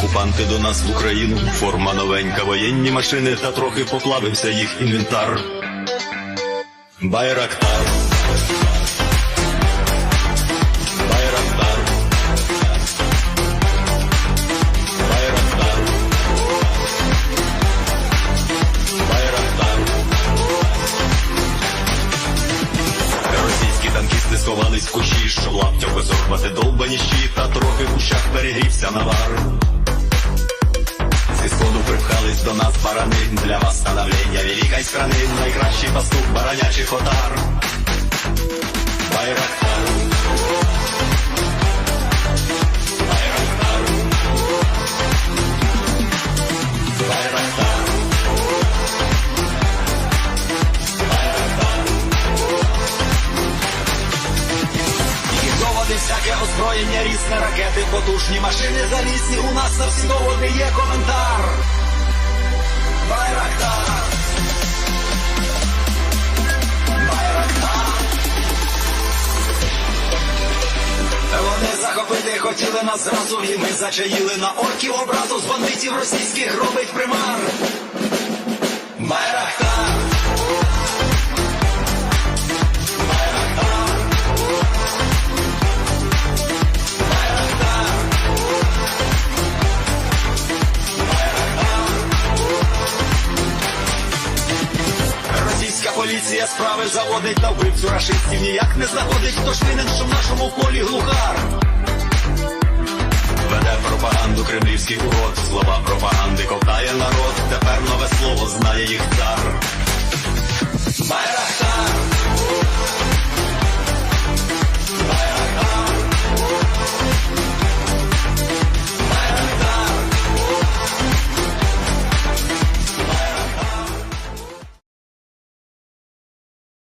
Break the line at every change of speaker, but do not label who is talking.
окупанти до нас в Україну. Форма новенька, воєнні машини, та трохи поплавився їх інвентар. Байрактар. Байрактар. Байрактар. Російські танкісти сховались в кущі, щоб лаптям висохвати долбані щі, та трохи в ущах перегрівся навар. До нас барани Для вас становлення великой страны Найкращий пастух баранячих отар Байрактар Байрактар Байрактар Їх доводи всяке озброєння, різне ракети, потужні машини залізні. У нас на всі доводи є коментар. Захопити хотіли нас зразу, і ми зачаїли на орків образу з бандитів російських робить примар. Поліція справи заводить на вбивцю рашистів ніяк не знаходить, хто ж винен, що в нашому полі глухар. Веде пропаганду кремлівський угод, слова пропаганди ковтає